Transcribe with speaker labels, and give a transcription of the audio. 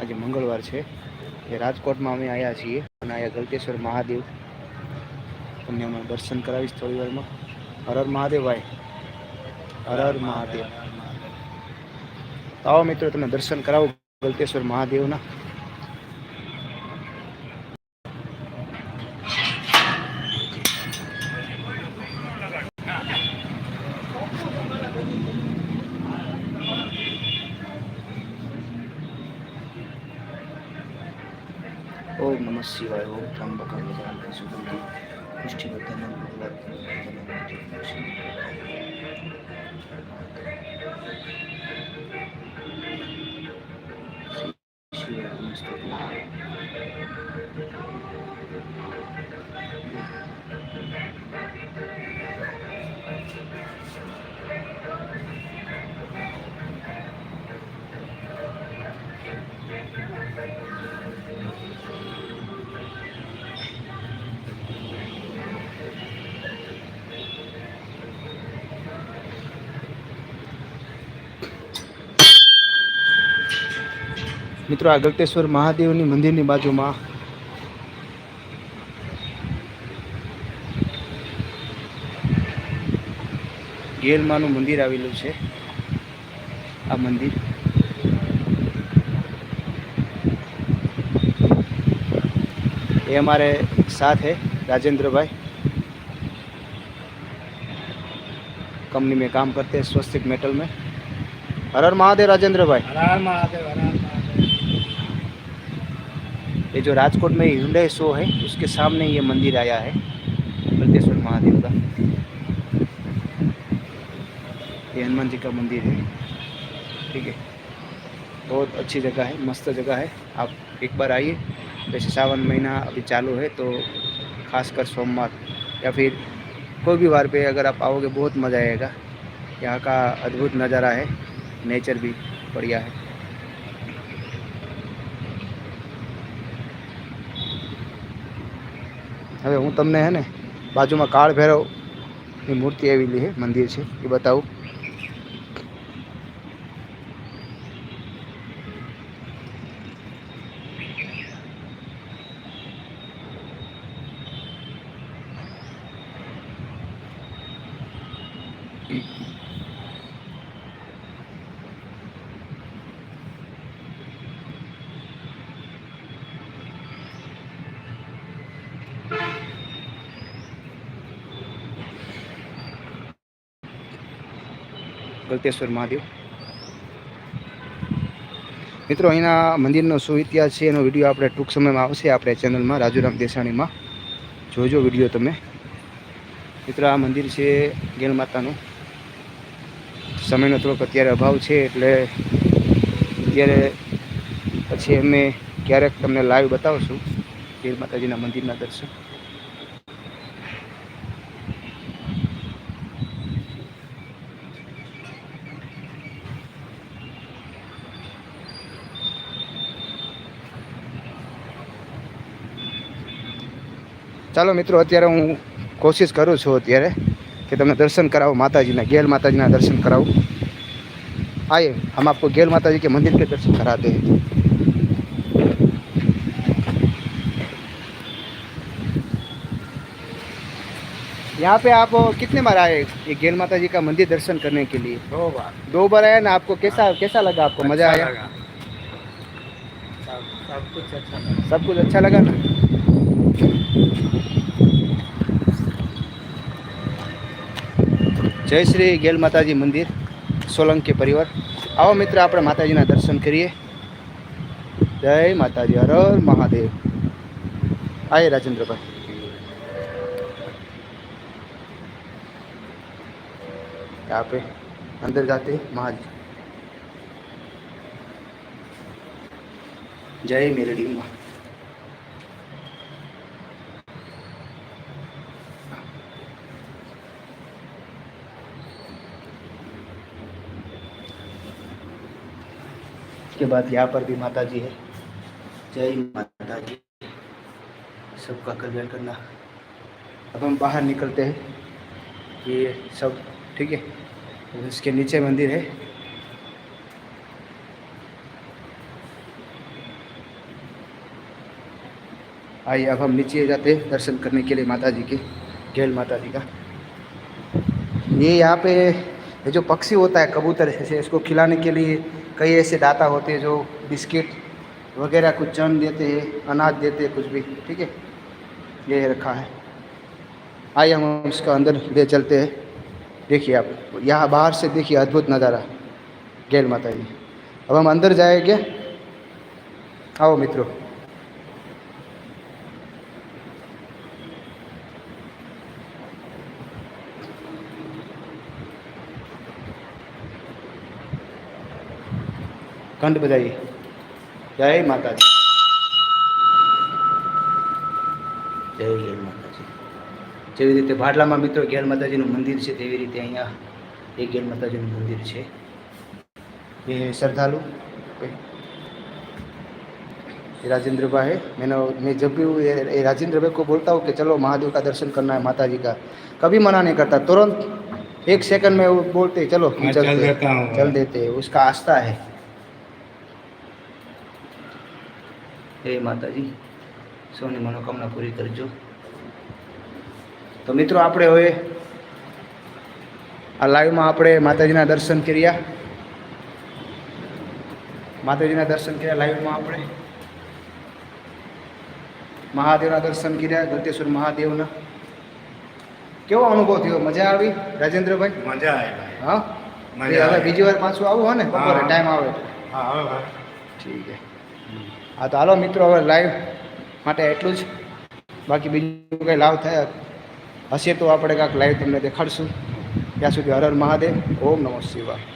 Speaker 1: આજે મંગળવાર છે. એ રાજકોટમાં અમે આવ્યા છીએ અને અહીંયા ગલતેશ્વર મહાદેવ તમને અમે દર્શન કરાવીશ થોડી વારમાં. હર હર મહાદેવ ભાઈ. હર હર મહાદેવ આવો મિત્રો તમને દર્શન કરાવો ગલતેશ્વર મહાદેવના. নম শিবায় ওম ত্রম্বকম সুগন্ধি পুষ্টিবর্ধনম ভগবত મિત્રો, આ ગલતેશ્વર મહાદેવની મંદિરની બાજુમાં ગેરમાનું મંદિર આવેલું છે. આ મંદિર એ અમારે સાથે રાજેન્દ્રભાઈ. કંપની મેં કામ કરતે સ્વસ્તિક મેટલ મેં. હર
Speaker 2: હર મહાદેવ રાજેન્દ્રભાઈ. હર મહાદેવ
Speaker 1: ये जो राजकोट में हिंडे शो है, उसके सामने ये मंदिर आया है गलतेश्वर महादेव का। ये हनुमान जी का मंदिर है, ठीक है। बहुत अच्छी जगह है, मस्त जगह है। आप एक बार आइए, जैसे सावन महीना अभी चालू है तो खासकर सोमवार या फिर कोई भी वार पे अगर आप आओगे, बहुत मज़ा आएगा। यहाँ का अद्भुत नज़ारा है, नेचर भी बढ़िया है। હવે હું તમને હે ને બાજુમાં કાળ ભૈરવની મૂર્તિ આવેલી છે મંદિર છે, એ બતાવું. ગલતેશ્વર મહાદેવ. મિત્રો, અહીંના મંદિરનો શું ઇતિહાસ છે એનો વીડિયો આપણે ટૂંક સમયમાં આવશે. આપણે ચેનલમાં રાજુરામ દેસાણીમાં જોજો વીડિયો તમે. મિત્રો, આ મંદિર છે ગેલ માતાનું. સમયનો થોડોક અત્યારે અભાવ છે એટલે અત્યારે પછી અમે ક્યારેક તમને લાઈવ બતાવશું ગેલ માતાજીના મંદિરના દર્શન. ચાલો મિત્રો અત્યારે હું કોશિશ કરું છું અત્યારે કે તમને દર્શન કરાવું માતાજીના ગેલ માતાજીના દર્શન કરાવું आइए हम आपको गेल माता जी के मंदिर के दर्शन कराते हैं यहाँ पे आप कितने बार आए ये गेल माता जी का मंदिर दर्शन करने के लिए
Speaker 2: દો બાર
Speaker 1: दो बार आए ना आपको कैसा कैसा लगा आपको मजा आया
Speaker 2: लगा। सब सब कुछ अच्छा लगा
Speaker 1: सब कुछ अच्छा लगा ना જય શ્રી ગેલ માતાજી મંદિર સોલંકી પરિવાર આવો મિત્ર આપણે માતાજીના દર્શન કરીએ જય માતાજી હર હર મહાદેવ આય રાજેન્દ્રભાઈ यहाँ पे अंदर जाते हैं महाज जय मेरडी माँ उसके बाद यहाँ पर भी माता जी है। जय माता जी सबका कल्याण करना। अब हम बाहर निकलते हैं। ये सब, ठीक है? इसके नीचे मंदिर है। आइए, अब हम नीचे जाते हैं दर्शन करने के लिए माता जी के, गेल माता जी का। ये यहाँ पे जो पक्षी होता है, कबूतर जैसे इसको खिलाने के लिए कई ऐसे दाता होते हैं जो बिस्किट वगैरह कुछ जन देते हैं, अनाज देते हैं, कुछ भी, ठीक है? ये रखा है। आइए हम इसका अंदर ले चलते हैं। देखिए आप, यहाँ बाहर से देखिए अद्भुत नज़ारा, गैल माता जी। अब हम अंदर जाएँगे। आओ मित्रों। કંઠ બજાઈએ જય માતાજી જય ગેલ માતાજી જેવી રીતે ભાડલામાં મિત્રો ગેલ માતાજીનું મંદિર છે તેવી રીતે અહીંયા એ ગેલ માતાજીનું મંદિર છે ये श्रद्धालु ये राजेंद्र भाई है मैंने मैं जब भी वो ये ये राजेंद्र भाई को बोलता हूँ कि चलो महादेव का दर्शन करना है माता जी का कभी मना नहीं करता तुरंत एक सेकंड में वो बोलते हैं, चलो हम
Speaker 2: मैं
Speaker 1: चलते
Speaker 2: चल
Speaker 1: हैं,
Speaker 2: देता हूँ।
Speaker 1: चल देते हैं उसका आस्था है हे માતાજી સૌની મનોકામના પૂરી કરજો. તો મિત્રો આપણે હવે આ લાઈવમાં આપણે માતાજીના દર્શન કર્યા. માતાજીના દર્શન કર્યા લાઈવમાં આપણે. મહાદેવના દર્શન કર્યા ગલતેશ્વર મહાદેવના. કેવો અનુભવ થયો? મજા આવી? રાજેન્દ્રભાઈ?
Speaker 2: મજા આવી
Speaker 1: હા? હવે બીજી વાર પાછું આવું હોય ને? બપોરે ટાઈમ આવે.
Speaker 2: હા હવે
Speaker 1: ઠીક છે હા, તો હાલો મિત્રો, હવે લાઈવ માટે એટલું જ. બાકી બીજું કંઈ લાવ થાય હશે તો આપણે કાંઈક લાઈવ તમને દેખાડશું. ત્યાં સુધી હર મહાદેવ, ઓમ નમઃ શિવાય.